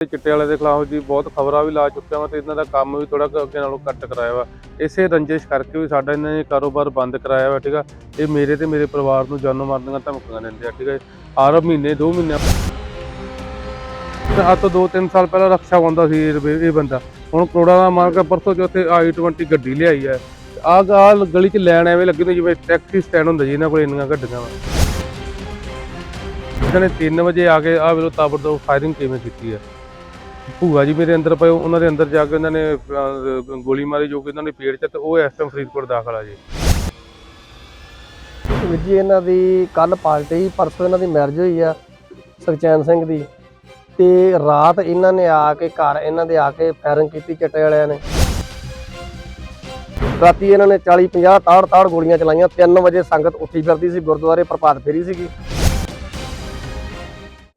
ਚਿੱਟੇ ਵਾਲੇ ਦੇ ਖਿਲਾਫ ਜੀ ਬਹੁਤ ਖਬਰਾਂ ਵੀ ਲਾ ਚੁੱਕਿਆ ਵਾ ਤੇ ਇਹਨਾਂ ਦਾ ਕੰਮ ਵੀ ਥੋੜਾ ਅੱਗੇ ਨਾਲੋਂ ਘੱਟ ਕਰਾਇਆ ਵਾ। ਇਸੇ ਰੰਜਿਸ਼ ਕਰਕੇ ਵੀ ਸਾਡਾ ਇਹਨਾਂ ਨੇ ਕਾਰੋਬਾਰ ਬੰਦ ਕਰਾਇਆ ਵਾ, ਠੀਕ ਆ? ਇਹ ਮੇਰੇ ਤੇ ਮੇਰੇ ਪਰਿਵਾਰ ਨੂੰ ਜਾਨੋਂ ਮਾਰਨ ਦੀਆਂ ਧਮਕੀਆਂ ਦਿੰਦੇ ਆ, ਠੀਕ ਆ ਹਰ ਮਹੀਨੇ 2 ਮਹੀਨੇ ਤੇ ਤੋਂ 2-3 ਸਾਲ ਪਹਿਲਾਂ ਰਕਸ਼ਾ ਪਾਉਂਦਾ ਸੀ ਇਹ ਬੰਦਾ। ਹੁਣ ਕਰੋੜਾਂ ਦਾ ਮਾਰ ਕੇ ਪਰਸੋਂ ਚੌਥੇ i20 ਗੱਡੀ ਲਿਆਈ ਹੈ ਆਹ ਆਹ ਗਲੀ 'ਚ ਲੈਣ ਐਵੇਂ ਲੱਗੀ ਨੇ ਜਿਵੇਂ ਟੈਕਸੀ ਸਟੈਂਡ ਹੁੰਦਾ ਜੀ ਇਹਨਾਂ ਕੋਲ ਇੰਨੀਆਂ ਗੱਡੀਆਂ ਵਾ। ਇਹਨਾਂ ਨੇ 3 ਵਜੇ ਆ ਕੇ ਆਹ ਵੇਲੋ ਤਾਬੜਤੋੜ ਫਾਇਰਿੰਗ ਕਿਵੇਂ ਕੀਤੀ ਹੈ ਭੂਆ ਜੀ ਮੇਰੇ ਅੰਦਰ ਪਏ ਉਹਨਾਂ ਦੇ ਅੰਦਰ ਜਾ ਕੇ ਉਹਨਾਂ ਨੇ ਅਹ, ਗੋਲੀ ਮਾਰੀ ਜੋ ਕਿ ਇਹਨਾਂ ਨੇ ਪੇਟ 'ਚ ਤੇ ਉਹ ਇਸ ਟਾਈਮ ਫਰੀਦਕੋਟ ਦਾਖਲ ਆ ਜੀ। ਵੀਰ ਜੀ ਇਹਨਾਂ ਦੀ ਕੱਲ ਪਾਰਟੀ ਪਰਸੋਂ ਇਹਨਾਂ ਦੀ ਮੈਰਿਜ ਹੋਈ ਆ ਸੁਖਚੈਨ ਸਿੰਘ ਦੀ। ਤੇ ਰਾਤ ਇਹਨਾਂ ਨੇ ਆ ਕੇ ਘਰ ਇਹਨਾਂ ਦੇ ਆ ਕੇ ਫਾਇਰਿੰਗ ਕੀਤੀ ਚਿੱਟੇ ਵਾਲਿਆਂ ਨੇ। ਰਾਤੀ ਇਹਨਾਂ ਨੇ 40 50 ਤਾੜ ਤਾੜ ਗੋਲੀਆਂ ਚਲਾਈਆਂ। 3 ਵਜੇ ਸੰਗਤ ਉੱਠੀ ਫਿਰਦੀ ਸੀ ਗੁਰਦੁਆਰੇ ਪ੍ਰਭਾਤ ਫੇਰੀ ਸੀਗੀ।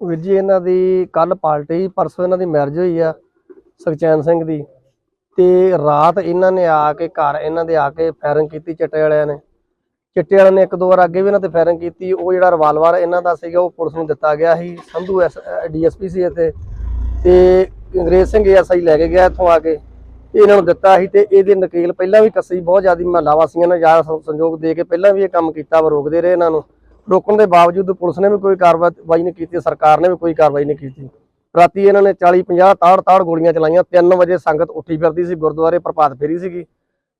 ਵੀਰ ਜੀ, ਇਹਨਾਂ ਦੀ ਕੱਲ ਪਾਰਟੀ ਪਰਸੋਂ ਇਹਨਾਂ ਦੀ ਮੈਰਿਜ ਹੋਈ ਆ ਸੁਖਚੈਨ ਸਿੰਘ ਦੀ। ਤੇ ਰਾਤ ਇਹਨਾਂ ਨੇ ਆ ਕੇ ਘਰ ਇਹਨਾਂ ਦੇ ਆ ਕੇ ਫਾਇਰਿੰਗ ਕੀਤੀ ਚਿੱਟੇ ਵਾਲਿਆਂ ਨੇ। ਚਿੱਟੇ ਵਾਲਿਆਂ ਨੇ ਇੱਕ ਦੋ ਵਾਰ ਅੱਗੇ ਵੀ ਇਹਨਾਂ ਤੇ ਫਾਇਰਿੰਗ ਕੀਤੀ। ਉਹ ਜਿਹੜਾ ਰਿਵਾਲਵਰ ਇਹਨਾਂ ਦਾ ਸੀਗਾ, ਉਹ ਪੁਲਿਸ ਨੂੰ ਦਿੱਤਾ ਗਿਆ ਸੀ। ਸੰਧੂ ਐਸ ਡੀਐਸਪੀ ਸੀ ਇੱਥੇ। ਤੇ ਅੰਗਰੇਜ਼ ਸਿੰਘ ਐਸਆਈ ਲੈ ਕੇ ਗਿਆ ਇੱਥੋਂ ਆ ਕੇ। ਇਹਨਾਂ ਨੂੰ ਦਿੱਤਾ ਸੀ ਤੇ ਇਹਦੇ ਨਕੀਲ ਪਹਿਲਾਂ ਵੀ ਕੱਸੀ, ਬਹੁਤ ਜ਼ਿਆਦਾ ਮਹੱਲਾ ਵਾਸੀਆਂ ਨੇ ਜ਼ਿਆਦਾ ਸੰਯੋਗ ਦੇ ਕੇ ਪਹਿਲਾਂ ਵੀ ਇਹ ਕੰਮ ਕੀਤਾ ਵਾ, ਰੋਕਦੇ ਰਹੇ ਇਹਨਾਂ ਨੂੰ। ਰੋਕਣ ਦੇ ਬਾਵਜੂਦ ਪੁਲਿਸ ਨੇ ਵੀ ਕੋਈ ਕਾਰਵਾਈ ਨਹੀਂ ਕੀਤੀ, ਸਰਕਾਰ ਨੇ ਵੀ ਕੋਈ ਕਾਰਵਾਈ ਨਹੀਂ ਕੀਤੀ। ਰਾਤੀ ਇਹਨਾਂ ਨੇ 40 50 ਤਾੜ ਤਾੜ ਗੋਲੀਆਂ ਚਲਾਈਆਂ 3 ਵਜੇ ਸੰਗਤ ਉੱਠੀ ਫਿਰਦੀ ਸੀ, ਗੁਰਦੁਆਰੇ ਪ੍ਰਭਾਤ ਫੇਰੀ ਸੀਗੀ।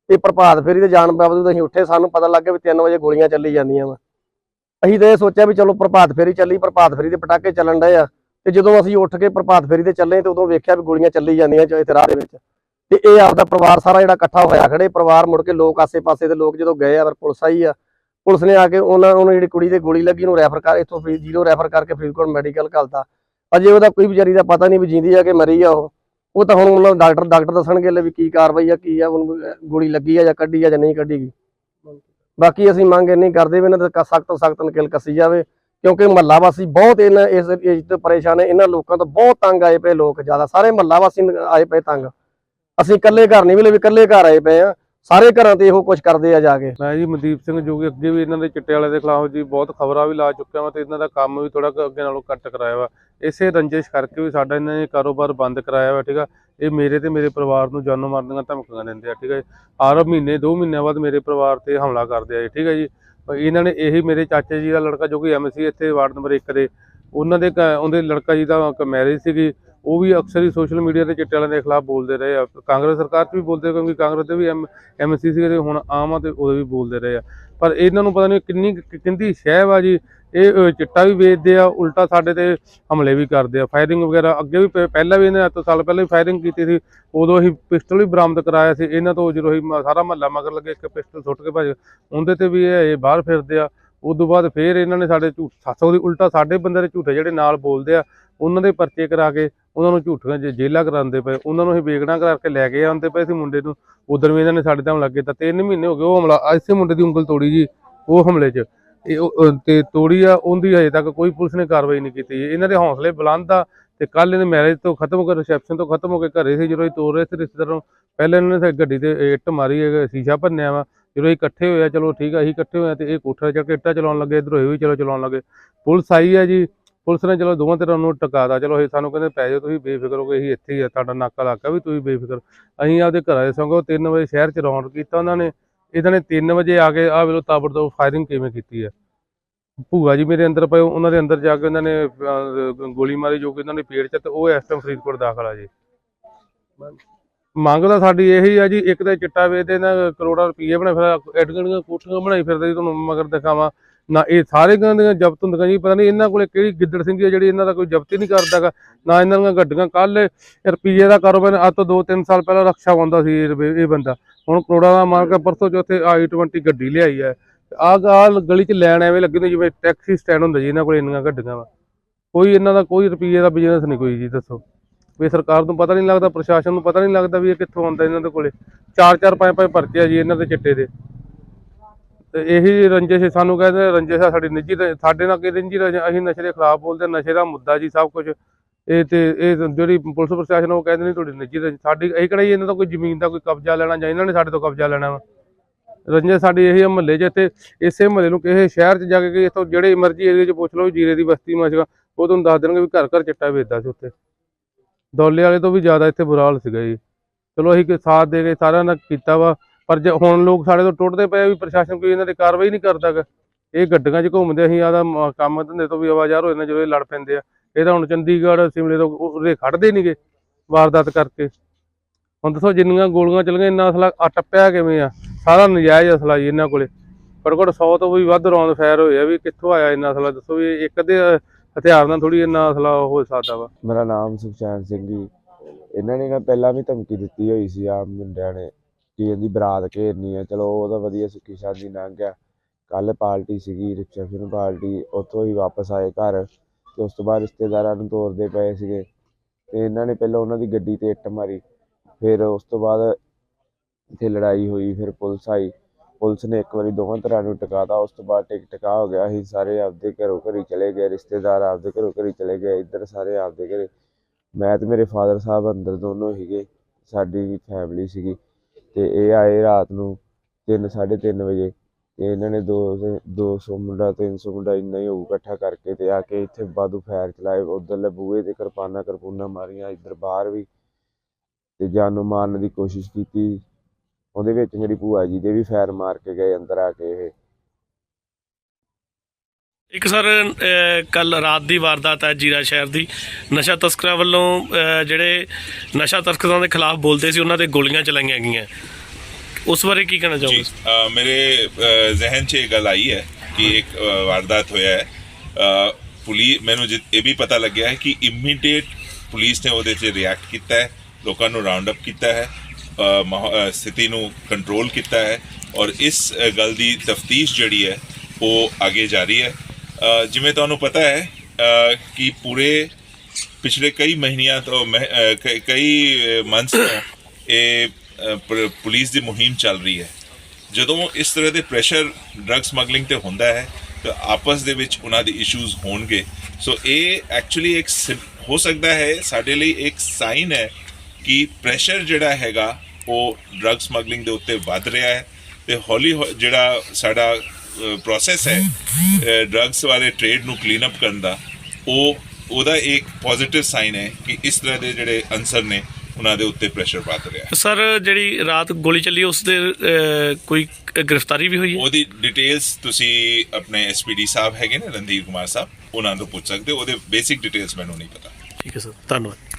ਤੇ ਪ੍ਰਭਾਤ ਫੇਰੀ ਤੇ ਜਾਣ ਬਾਵਜੂਦ ਅਸੀਂ ਉੱਠੇ, ਸਾਨੂੰ ਪਤਾ ਲੱਗ ਗਿਆ ਵੀ 3 ਵਜੇ ਗੋਲੀਆਂ ਚੱਲੀ ਜਾਂਦੀਆਂ ਵਾ। ਅਸੀਂ ਤਾਂ ਇਹ ਸੋਚਿਆ ਵੀ ਚਲੋ ਪ੍ਰਭਾਤ ਫੇਰੀ ਚੱਲੀ, ਪ੍ਰਭਾਤ ਫੇਰੀ ਦੇ ਪਟਾਕੇ ਚੱਲਣ ਡਏ ਆ। ਤੇ ਜਦੋਂ ਅਸੀਂ ਉੱਠ ਕੇ ਪ੍ਰਭਾਤ ਫੇਰੀ ਤੇ ਚੱਲੇ ਤੇ ਉਦੋਂ ਵੇਖਿਆ ਵੀ ਗੋਲੀਆਂ ਚੱਲੀ ਜਾਂਦੀਆਂ ਚ ਇੱਥੇ ਰਾਹ ਦੇ ਵਿੱਚ। ਤੇ ਇਹ ਆਪਦਾ ਪਰਿਵਾਰ ਸਾਰਾ ਜਿਹੜਾ ਇਕੱਠਾ ਹੋਇਆ ਖੜੇ ਪਰਿਵਾਰ ਮੁੜ ਕੇ ਲੋਕ ਆਸੇ-ਪਾਸੇ ਦੇ ਲੋਕ ਜਦੋਂ ਗਏ ਆ ਫਿਰ ਪੁਲਿਸ ਆਈ ਆ ਪੁਲਿਸ ਨੇ ਆ ਕੇ ਉਹਨਾਂ, ਉਹਨੂੰ ਜਿਹੜੀ ਕੁੜੀ ਤੇ ਗੋਲੀ ਲੱਗੀ, ਉਹਨੂੰ ਰੈਫਰ ਕਰ, ਇੱਥੋਂ ਫਰੀਦ ਜ਼ੀਰੋ ਰੈਫਰ ਕਰਕੇ ਫਰੀਦਕੋਟ ਮੈਡੀਕਲ ਘਲਤਾ। ਅਜੇ ਉਹਦਾ ਕੋਈ ਵਿਚਾਰੀ ਦਾ ਪਤਾ ਨਹੀਂ ਵੀ ਜਿੰਦੀ ਆ ਕਿ ਮਰੀ ਆ ਉਹ। ਉਹ ਤਾਂ ਹੁਣ ਉਹਨਾਂ ਡਾਕਟਰ ਡਾਕਟਰ ਦੱਸਣਗੇ ਲੈ ਵੀ ਕੀ ਕਾਰਵਾਈ ਆ, ਕੀ ਆ, ਉਹਨੂੰ ਗੋਲੀ ਲੱਗੀ ਆ ਜਾਂ ਕੱਢੀ ਆ ਜਾਂ ਨਹੀਂ ਕੱਢੀ ਗਈ ਬਾਕੀ ਅਸੀਂ ਮੰਗ ਇੰਨੀ ਕਰਦੇ ਵੀ ਇਹਨਾਂ ਦਾ ਸਖਤ ਤੋਂ ਸਖਤ ਨਕੇਲ ਕੱਸੀ ਜਾਵੇ, ਕਿਉਂਕਿ ਮਹੱਲਾ ਵਾਸੀ ਬਹੁਤ ਇਹਨਾਂ, ਇਸ ਚੀਜ਼ ਤੋਂ ਪਰੇਸ਼ਾਨ ਹੈ ਇਹਨਾਂ ਲੋਕਾਂ ਤੋਂ ਬਹੁਤ ਤੰਗ ਆਏ ਪਏ ਲੋਕ ਜ਼ਿਆਦਾ। ਸਾਰੇ ਮਹੱਲਾ ਵਾਸੀ ਆਏ ਪਏ ਤੰਗ। ਅਸੀਂ ਇਕੱਲੇ ਘਰ ਨਹੀਂ ਮਿਲੇ, ਵੀ ਇਕੱਲੇ ਘਰ ਆਏ ਪਏ ਆ। ਸਾਰੇ ਘਰਾਂ ਤੇ ਇਹੋ ਕੁਝ ਕਰਦੇ ਆ ਜਾ ਕੇ। ਮੈਂ ਜੀ ਮਨਦੀਪ ਸਿੰਘ ਜੋਗੀ ਅੱਗੇ ਵੀ ਇਹਨਾਂ ਦੇ ਚਿੱਟੇ ਵਾਲੇ ਦੇ ਖਿਲਾਫ ਜੀ ਬਹੁਤ ਖਬਰਾਂ ਵੀ ਲਾ ਚੁੱਕਿਆ ਵਾ ਤੇ ਇਹਨਾਂ ਦਾ ਕੰਮ ਵੀ ਥੋੜਾ ਅੱਗੇ ਨਾਲੋਂ ਘੱਟ ਕਰਾਇਆ ਵਾ। ਇਸੇ ਰੰਜਿਸ਼ ਕਰਕੇ ਵੀ ਸਾਡਾ ਇਹਨਾਂ ਨੇ ਕਾਰੋਬਾਰ ਬੰਦ ਕਰਾਇਆ ਵਾ ਠੀਕ ਆ? ਇਹ ਮੇਰੇ ਤੇ ਮੇਰੇ ਪਰਿਵਾਰ ਨੂੰ ਜਾਨੋਂ ਮਾਰਨ ਦੀਆਂ ਧਮਕੀਆਂ ਦਿੰਦੇ ਆ ਠੀਕ ਹੈ ਹਰ ਮਹੀਨੇ 2 ਮਹੀਨਿਆਂ ਬਾਅਦ ਮੇਰੇ ਪਰਿਵਾਰ ਤੇ ਹਮਲਾ ਕਰਦੇ ਆ ਜੀ, ਠੀਕ ਹੈ ਜੀ? ਇਹਨਾਂ ਨੇ ਇਹੀ ਮੇਰੇ ਚਾਚੇ ਜੀ ਦਾ ਲੜਕਾ ਜੋ ਕਿ ਐਮਸੀ ਇੱਥੇ ਵਾਰਡ ਨੰਬਰ 1 ਦੇ ਉਹਨਾਂ ਦੇ ਘ- ਉਹਦੇ ਲੜਕਾ ਜੀ ਦਾ ਮੈਰਿਜ ਸੀਗੀ। ਉਹ ਵੀ ਅਕਸਰ ਹੀ ਸੋਸ਼ਲ ਮੀਡੀਆ ਤੇ ਚਿੱਟੇ ਵਾਲਿਆਂ ਦੇ ਖਿਲਾਫ ਬੋਲਦੇ ਰਹੇ ਆ। ਕਾਂਗਰਸ ਸਰਕਾਰ 'ਚ ਵੀ ਬੋਲਦੇ ਕਿਉਂਕਿ ਕਾਂਗਰਸ ਦੇ ਵੀ ਐਮਸੀ ਸੀ ਤੇ ਹੁਣ ਆਮ ਆ ਤੇ ਉਹਦੇ ਵੀ ਬੋਲਦੇ ਰਹੇ ਆ। ਪਰ ਇਹਨਾਂ ਨੂੰ ਪਤਾ ਨਹੀਂ ਕਿੰਨੀ ਕੁ- ਕਿੰਦੀ ਸ਼ਹਿਬ ਆ ਜੀ, ਇਹ ਚਿੱਟਾ ਵੀ ਵੇਚਦੇ ਆ, ਉਲਟਾ ਸਾਡੇ ਤੇ ਹਮਲੇ ਵੀ ਕਰਦੇ ਆ। ਫਾਇਰਿੰਗ ਵਗੈਰਾ ਅੱਗੇ ਵੀ ਪਹਿਲਾਂ ਵੀ ਇਹਨੇ ਅੱਜ ਤੋਂ ਸਾਲ ਪਹਿਲਾਂ ਵੀ ਫਾਇਰਿੰਗ ਕੀਤੀ ਸੀ, ਉਦੋਂ ਅਸੀਂ ਪਿਸਟਲ ਵੀ ਬਰਾਮਦ ਕਰਾਇਆ ਸੀ। ਇਹਨਾਂ ਤੋਂ ਜਦੋਂ ਅਸੀਂ ਮ- ਸਾਰਾ ਮਹੱਲਾ ਮਗਰ ਲੱਗੇ, ਇੱਕ ਪਿਸਟਲ ਸੁੱਟ ਕੇ ਭੱਜ, ਉਹਦੇ ਤੇ ਵੀ ਇਹ ਇਹ ਬਾਹਰ ਫਿਰਦੇ ਆ। ਉਸ ਤੋਂ ਬਾਅਦ ਫੇਰ ਇਹਨਾਂ ਨੇ ਸਾਡੇ ਝੂਠ, ਸੱਸੋ ਦੀ ਉਲਟਾ ਸਾਡੇ ਬੰਦੇ ਦੇ ਝੂਠੇ ਜਿਹੜੇ ਨਾਲ ਬੋਲਦੇ ਆ, ਉਹਨਾਂ ਦੇ ਪਰਚੇ ਕਰਾ ਕੇ ਉਹਨਾਂ ਨੂੰ ਝੂਠੀਆਂ ਜੇ ਜੇਲਾਂ ਕਰਾਉਂਦੇ ਪਏ, ਉਹਨਾਂ ਨੂੰ ਅਸੀਂ ਵੇਗਣਾ ਕਰਾ ਕੇ ਲੈ ਕੇ ਆਉਂਦੇ ਪਏ ਸੀ ਮੁੰਡੇ ਨੂੰ। ਉਧਰ ਵੀ ਇਹਨਾਂ ਨੇ ਸਾਡੇ ਤੇ ਹਮਲਾ ਕੀਤਾ ਤਿੰਨ ਮਹੀਨੇ ਹੋ ਗਏ ਉਹ ਹਮਲਾ ਇਸੇ ਮੁੰਡੇ ਦੀ ਉਂਗਲ ਤੋੜੀ ਜੀ, ਉਹ ਹਮਲੇ 'ਚ। ਇਹ ਤੇ ਤੋੜੀ ਆ, ਉਹਦੀ ਹਜੇ ਤੱਕ ਕੋਈ ਪੁਲਿਸ ਨੇ ਕਾਰਵਾਈ ਨਹੀਂ ਕੀਤੀ। ਇਹਨਾਂ ਦੇ ਹੌਸਲੇ ਬੁਲੰਦ ਆ ਤੇ ਕੱਲ ਇਹਨੇ ਮੈਰਿਜ ਤੋਂ ਖਤਮ ਹੋ ਕੇ ਰਿਸੈਪਸ਼ਨ ਤੋਂ ਖਤਮ ਹੋ ਕੇ ਘਰੇ ਸੀ ਜਦੋਂ ਇਹ ਤੋਰ ਰਹੇ ਸੀ ਰਿਸ਼ਤੇਦਾਰਾਂ ਨੂੰ। ਪਹਿਲਾਂ ਇਹਨਾਂ ਨੇ ਗੱਡੀ ਤੇ ਇੱਟ ਮਾਰੀ, ਸ਼ੀਸ਼ਾ ਭੰਨਿਆ ਵਾ। ਜਦੋਂ ਇਹ ਇਕੱਠੇ ਹੋਏ ਆ, ਚਲੋ ਠੀਕ ਆ, ਅਸੀਂ ਇਕੱਠੇ ਹੋਏ ਆ ਤੇ ਇਹ ਕੋਠੇ ਚੜ ਕੇ ਇੱਟਾਂ ਚਲਾਉਣ ਲੱਗੇ, ਇਧਰੋਂ ਇਹ ਵੀ ਚਲੋ ਚਲਾਉਣ ਲੱਗੇ। ਪੁਲਿਸ ਆਈ ਹੈ ਜੀ, ਪੁਲਿਸ ਨੇ ਚਲੋ ਦੋਵਾਂ ਧਿਰਾਂ ਨੂੰ ਟਿਕਾਦਾ ਚਲੋ ਇਹ ਸਾਨੂੰ ਕਹਿੰਦੇ ਪੈ ਜਾਓ, ਤੁਸੀਂ ਬੇਫਿਕਰ ਹੋ ਕੇ ਅਸੀਂ ਇੱਥੇ ਹੀ ਆ, ਤੁਹਾਡਾ ਨਾਕਾ ਲਾਕਾ ਵੀ ਤੁਸੀਂ ਬੇਫਿਕਰ। ਅਸੀਂ ਆਪਦੇ ਘਰਾਂ ਦੇ ਸੰਗੋ 3 ਵਜੇ ਸ਼ਹਿਰ ਚ ਰੌਣ ਕੀਤਾ ਉਹਨਾਂ ਨੇ, ਇਹਨਾਂ ਨੇ 3 ਵਜੇ ਆ ਕੇ ਆਹ ਵੇਲੋ ਤਾਬੜਤੋੜ ਫਾਇਰਿੰਗ ਕਿਵੇਂ ਕੀਤੀ ਹੈ ਭੂਆ ਜੀ ਮੇਰੇ ਅੰਦਰ ਪਏ, ਉਹਨਾਂ ਦੇ ਅੰਦਰ ਜਾ ਕੇ ਉਹਨਾਂ ਨੇ ਗੋਲੀ ਮਾਰੀ ਜੋ ਕਿ ਉਹਨਾਂ ਨੇ ਪੇਟ 'ਚ ਤੇ ਉਹ ਇਸ ਟਾਈਮ ਫਰੀਦਕੋਟ ਦਾਖਲ ਆ ਜੀ। ਮੰਗ ਤਾਂ ਸਾਡੀ ਇਹੀ ਆ ਜੀ ਇੱਕ ਤਾਂ ਚਿੱਟਾ ਵੇਚਦੇ ਨਾ ਕਰੋੜਾਂ ਰੁਪਏ ਬਣਾ ਫਿਰ ਐਡਗਣੀਆਂ ਕੋਠੀਆਂ ਬਣਾਈ ਫਿਰਦੇ ਜੀ ਤੁਹਾਨੂੰ ਮਗਰ ਦਿਖਾਵਾਂ। ਨਾ ਇਹ ਸਾਰੇ ਗਾਂ ਜ਼ਬਤ ਹੁੰਦੀਆਂ ਜੀ ਪਤਾ ਨਹੀਂ ਇਹਨਾਂ ਕੋਲੇ ਕਿਹੜੀ ਗਿੱਦੜ ਸਿੰਘੀ ਆ ਜਿਹੜੀ ਇਹਨਾਂ ਦਾ ਕੋਈ ਜ਼ਬਤ ਹੀ ਨਹੀਂ ਕਰਦਾਗਾ ਨਾ ਇਹਨਾਂ ਦੀਆਂ ਗੱਡੀਆਂ। ਕੱਲ ਰੁਪਈਏ ਦਾ ਕਾਰੋਬਾਰ ਅੱਜ ਤੋਂ 2-3 ਸਾਲ ਪਹਿਲਾਂ ਰਕਸ਼ਾ ਪਾਉਂਦਾ ਸੀ ਇਹ ਬੰਦਾ। ਹੁਣ ਕਰੋੜਾਂ ਦਾ ਮਾਲਕ ਆ, ਪਰਸੋਂ ਚੌਥੇ i20 ਗੱਡੀ ਲਿਆਈ ਹੈ ਆਹ ਆਹ ਗਲੀ 'ਚ ਲੈਣ ਐਵੇਂ ਲੱਗੇ ਨੇ ਜਿਵੇਂ ਟੈਕਸੀ ਸਟੈਂਡ ਹੁੰਦਾ ਜੀ ਇਹਨਾਂ ਕੋਲ ਇੰਨੀਆਂ ਗੱਡੀਆਂ ਵਾ। ਕੋਈ ਇਹਨਾਂ ਦਾ ਕੋਈ ਰੁਪਈਏ ਦਾ ਬਿਜ਼ਨਸ ਨਹੀਂ ਕੋਈ ਜੀ ਦੱਸੋ। ਵੀ ਸਰਕਾਰ ਨੂੰ ਪਤਾ ਨਹੀਂ ਲੱਗਦਾ ਪ੍ਰਸ਼ਾਸਨ ਨੂੰ ਪਤਾ ਨਹੀਂ ਲੱਗਦਾ ਵੀ ਇਹ ਕਿੱਥੋਂ ਆਉਂਦਾ ਇਹਨਾਂ ਦੇ ਕੋਲੇ। ਚਾਰ ਚਾਰ ਪੰਜ ਪੰਜ ਪਰਚੇ ਆ ਜੀ ਇਹਨਾਂ ਦੇ ਚਿੱਟੇ ਦੇ। ਤੇ ਇਹੀ ਰੰਜਿਸ਼ ਸਾਨੂੰ ਕਹਿੰਦੇ ਰੰਜਿਸ਼ ਆ ਸਾਡੀ ਨਿੱਜੀ ਸਾਡੇ ਨਾਲ ਕੀ ਰੰਜੀ ਅਸੀਂ ਨਸ਼ੇ ਦੇ ਖਿਲਾਫ ਬੋਲਦੇ ਹਾਂ, ਨਸ਼ੇ ਦਾ ਮੁੱਦਾ ਜੀ ਸਭ ਕੁਝ ਇਹ ਤੇ ਇਹ ਜਿਹੜੀ ਪੁਲਿਸ ਪ੍ਰਸ਼ਾਸਨ ਉਹ ਕਹਿੰਦੇ ਨਹੀਂ ਤੁਹਾਡੀ ਨਿੱਜੀ ਰੰਜ- ਸਾਡੀ ਇਹ ਕਿਹੜਾ ਜੀ ਇਹਨਾਂ ਦਾ ਕੋਈ ਜ਼ਮੀਨ ਦਾ ਕੋਈ ਕਬਜ਼ਾ ਲੈਣਾ ਜਾਂ ਇਹਨਾਂ ਨੇ ਸਾਡੇ ਤੋਂ ਕਬਜ਼ਾ ਲੈਣਾ ਵਾ। ਰੰਜਿਸ਼ ਸਾਡੀ ਇਹੀ ਮਹੱਲੇ 'ਚ ਇੱਥੇ ਇਸੇ ਮਹੱਲੇ ਨੂੰ ਕਿਸੇ ਸ਼ਹਿਰ 'ਚ ਜਾ ਕੇ ਇੱਥੋਂ ਜਿਹੜੇ ਮਰਜ਼ੀ ਏਰੀਏ 'ਚ ਪੁੱਛ ਲਓ ਜੀਰੇ ਦੀ ਬਸਤੀ ਮਸ਼ਗਾ ਉਹ ਤੁਹਾਨੂੰ ਦੱਸ ਦੇਣਗੇ ਵੀ ਘਰ ਘਰ ਚਿੱਟਾ ਵੇਚਦਾ ਸੀ ਉੱਥੇ। ਦੌਲੇ ਵਾਲੇ ਤੋਂ ਵੀ ਜ਼ਿਆਦਾ ਇੱਥੇ ਬੁਰਾ ਹਾਲ ਸੀਗਾ ਜੀ। ਚਲੋ ਅਸੀਂ ਸਾਥ ਦੇ ਕੇ ਸਾਰਿਆਂ ਨਾਲ ਕੀਤਾ ਵਾ, ਪਰ ਜੇ ਹੁਣ ਲੋਕ ਸਾਡੇ ਤੋਂ ਟੁੱਟਦੇ ਪਏ ਆ ਵੀ ਪ੍ਰਸ਼ਾਸਨ ਕੋਈ ਇਹਨਾਂ ਦੀ ਕਾਰਵਾਈ ਨਹੀਂ ਕਰਦਾ ਗਾ, ਇਹ ਗੱਡੀਆਂ 'ਚ ਘੁੰਮਦੇ ਅਸੀਂ ਆਦਾ ਕੰਮ ਧੰਦੇ ਤੋਂ ਵੀ ਆਵਾਜ਼ਾਰ ਹੋ ਜਾਂਦੇ ਜਦੋਂ ਇਹ ਲੜ ਪੈਂਦੇ ਆ। ਇਹ ਤਾਂ ਹੁਣ ਚੰਡੀਗੜ੍ਹ ਸਿਮਲੇ ਤੋਂ ਉਰੇ ਖੜਦੇ ਨਹੀਂਗੇ ਵਾਰਦਾਤ ਕਰਕੇ। ਹੁਣ ਦੱਸੋ ਜਿੰਨੀਆਂ ਗੋਲੀਆਂ ਚੱਲ ਗਈਆਂ ਇੰਨਾ ਅਸਲਾ ਆ ਟੱਪਿਆ ਕਿਵੇਂ ਆ? ਸਾਰਾ ਨਜਾਇਜ਼ ਅਸਲਾ ਜੀ ਇਹਨਾਂ ਕੋਲੇ। ਘੱਟੋ ਘੱਟ 100 ਤੋਂ ਵੀ ਵੱਧ ਰੌਂਦ ਫੈਰ ਹੋਏ ਆ ਵੀ ਕਿੱਥੋਂ ਆਇਆ ਇੰਨਾ ਅਸਲਾ? ਦੱਸੋ ਵੀ ਇੱਕ ਦੇ ਹਥਿਆਰ ਨਾਲ ਥੋੜੀ ਇੰਨਾ ਅਸਲਾ ਹੋ ਸਕਦਾ ਵਾ। ਮੇਰਾ ਨਾਮ ਸੁਖਚੈਨ ਸਿੰਘ ਜੀ। ਇਹਨਾਂ ਨੇ ਨਾ ਪਹਿਲਾਂ ਵੀ ਧਮਕੀ ਦਿੱਤੀ ਹੋਈ ਸੀ ਆ ਮੁੰਡਿਆਂ ਨੇ ਕਿ ਇਹਦੀ ਬਰਾਤ ਘੇਰਨੀ ਹੈ ਚਲੋ ਉਹ ਤਾਂ ਵਧੀਆ ਸੁੱਖੀ ਸ਼ਾਦੀ ਲੰਘ ਗਿਆ ਕੱਲ ਪਾਰਟੀ ਸੀਗੀ, ਰਿਸੈਪਸ਼ਨ ਪਾਰਟੀ, ਉੱਥੋਂ ਹੀ ਵਾਪਸ ਆਏ ਘਰ ਤੇ ਉਸ ਤੋਂ ਬਾਅਦ ਰਿਸ਼ਤੇਦਾਰਾਂ ਨੂੰ ਤੋਰਦੇ ਪਏ ਸੀਗੇ। ਤੇ ਇਹਨਾਂ ਨੇ ਪਹਿਲਾਂ ਉਹਨਾਂ ਦੀ ਗੱਡੀ ਤੇ ਇੱਟ ਮਾਰੀ, ਫਿਰ ਉਸ ਤੋਂ ਬਾਅਦ ਇੱਥੇ ਲੜਾਈ ਹੋਈ, ਫਿਰ ਪੁਲਿਸ ਆਈ। ਪੁਲਿਸ ਨੇ ਇੱਕ ਵਾਰੀ ਦੋਵਾਂ ਤਰ੍ਹਾਂ ਨੂੰ ਟਿਕਾਤਾ, ਉਸ ਤੋਂ ਬਾਅਦ ਟਿਕ ਟਿਕਾ ਹੋ ਗਿਆ ਅਸੀਂ ਸਾਰੇ ਆਪਦੇ ਘਰੋਂ ਘਰੀ ਚਲੇ ਗਏ, ਰਿਸ਼ਤੇਦਾਰ ਆਪਦੇ ਘਰੋਂ ਘਰੀ ਚਲੇ ਗਏ, ਇੱਧਰ ਸਾਰੇ ਆਪਦੇ ਘਰੇ। ਮੈਂ ਤੇ ਮੇਰੇ ਫਾਦਰ ਸਾਹਿਬ ਅੰਦਰ ਦੋਨੋਂ ਸੀਗੇ, ਸਾਡੀ ਫੈਮਿਲੀ ਸੀਗੀ। ਤੇ ਇਹ ਆਏ ਰਾਤ ਨੂੰ 3 3:30 ਵਜੇ। ਤੇ ਇਹਨਾਂ ਨੇ ਦੋ 200 ਮੁੰਡਾ 300 ਮੁੰਡਾ ਇੰਨਾ ਹੀ ਹੋਊ ਇਕੱਠਾ ਕਰਕੇ ਤੇ ਆ ਕੇ ਇੱਥੇ ਬਾਦੂ ਫਾਇਰ ਚਲਾਏ। ਉਧਰਲੇ ਬੂਹੇ ਤੇ ਕਿਰਪਾਨਾਂ, ਕਿਰਪੂਨਾ ਮਾਰੀਆਂ, ਇੱਧਰ ਬਾਹਰ ਵੀ। ਤੇ ਜਾਨੋਂ ਮਾਰਨ ਦੀ ਕੋਸ਼ਿਸ਼ ਕੀਤੀ। ਉਹਦੇ ਵਿੱਚ ਮੇਰੀ ਭੂਆ ਜੀ ਦੇ ਵੀ ਫਾਇਰ ਮਾਰ ਕੇ ਗਏ ਅੰਦਰ ਆ ਕੇ ਇਹ। ਇੱਕ ਸਰ ਕੱਲ ਰਾਤ ਦੀ ਵਾਰਦਾਤ ਹੈ ਜੀਰਾ ਸ਼ਹਿਰ ਦੀ। ਨਸ਼ਾ ਤਸਕਰਾਂ ਵੱਲੋਂ ਜਿਹੜੇ ਨਸ਼ਾ ਤਸਕਰਾਂ ਦੇ ਖਿਲਾਫ ਬੋਲਦੇ ਸੀ ਉਹਨਾਂ ਤੇ ਗੋਲੀਆਂ ਚਲਾਈਆਂ ਗਈਆਂ। ਉਸ ਬਾਰੇ ਕੀ ਕਹਿਣਾ ਚਾਹੋਗੇ? ਮੇਰੇ ਜ਼ਿਹਨ 'ਚ ਇਹ ਗੱਲ ਆਈ ਹੈ ਕਿ ਇੱਕ ਵਾਰਦਾਤ ਹੋਇਆ ਹੈ। ਪੁਲਿਸ ਮੈਨੂੰ ਜਿ- ਇਹ ਵੀ ਪਤਾ ਲੱਗਿਆ ਹੈ ਕਿ ਇਮੀਡੀਏਟ ਪੁਲਿਸ ਨੇ ਉਹਦੇ 'ਤੇ ਰਿਐਕਟ ਕੀਤਾ ਹੈ। ਲੋਕਾਂ ਨੂੰ ਰਾਉਂਡ ਅਪ ਕੀਤਾ ਹੈ। ਸਥਿਤੀ ਨੂੰ ਕੰਟਰੋਲ ਕੀਤਾ ਹੈ ਔਰ ਇਸ ਗੱਲ ਦੀ ਤਫਤੀਸ਼ ਜਿਹੜੀ ਹੈ, ਉਹ ਅੱਗੇ ਜਾਰੀ ਹੈ। ਜਿਵੇਂ ਤੁਹਾਨੂੰ ਪਤਾ ਹੈ ਕਿ ਪੂਰੇ ਪਿਛਲੇ ਕਈ ਮਹੀਨਿਆਂ ਤੋਂ ਮਹ- ਕਈ- ਕਈ ਮੰਥਸ ਤੋਂ ਇਹ ਪ- ਪੁਲਿਸ ਦੀ ਮੁਹਿੰਮ ਚੱਲ ਰਹੀ ਹੈ। ਜਦੋਂ ਇਸ ਤਰ੍ਹਾਂ ਦੇ ਪ੍ਰੈਸ਼ਰ ਡਰੱਗ ਸਮਗਲਿੰਗ ਤੇ ਹੁੰਦਾ ਹੈ, ਤਾਂ ਆਪਸ ਦੇ ਵਿੱਚ ਉਹਨਾਂ ਦੇ ਇਸ਼ੂਜ਼ ਹੋਣਗੇ। ਸੋ ਇਹ ਐਕਚੁਅਲੀ ਇੱਕ ਸਿਮ- ਹੋ ਸਕਦਾ ਹੈ, ਸਾਡੇ ਲਈ ਇੱਕ ਸਾਈਨ ਹੈ ਕਿ ਪ੍ਰੈਸ਼ਰ ਜਿਹੜਾ ਹੈਗਾ ਉਹ ਡਰੱਗ ਸਮਗਲਿੰਗ ਦੇ ਉੱਤੇ ਵੱਧ ਰਿਹਾ ਹੈ ਤੇ ਹੌਲੀ ਜਿਹੜਾ ਸਾਡਾ ਪ੍ਰੋਸੈਸ ਹੈ ਡਰੱਗਸ ਵਾਲੇ ਟ੍ਰੇਡ ਨੂੰ ਕਲੀਨ ਅਪ ਕਰਨ ਦਾ ਉਹ ਉਹਦਾ ਇੱਕ ਪੋਜ਼ਿਟਿਵ ਸਾਈਨ ਹੈ ਕਿ ਇਸ ਤਰ੍ਹਾਂ ਦੇ ਜਿਹੜੇ ਅਨਸਰ ਨੇ ਉਹਨਾਂ ਦੇ ਉੱਤੇ ਪ੍ਰੈਸ਼ਰ ਵੱਧ ਰਿਹਾ ਹੈ। ਸਰ ਜਿਹੜੀ ਰਾਤ ਗੋਲੀ ਚੱਲੀ ਉਸ ਦੇ ਕੋਈ ਗ੍ਰਿਫਤਾਰੀ ਵੀ ਹੋਈ ਹੈ? ਉਹਦੀ ਡਿਟੇਲਸ ਤੁਸੀਂ ਆਪਣੇ ਐਸਪੀਡੀ ਸਾਹਿਬ ਹੈਗੇ ਨੇ ਰਣਧੀਰ ਕੁਮਾਰ ਸਾਹਿਬ ਉਹਨਾਂ ਤੋਂ ਪੁੱਛ ਸਕਦੇ ਹੋ ਉਹਦੇ ਬੇਸਿਕ ਡਿਟੇਲਸ ਮੈਨੂੰ ਨਹੀਂ ਪਤਾ। ਠੀਕ ਹੈ ਸਰ ਧੰਨਵਾਦ।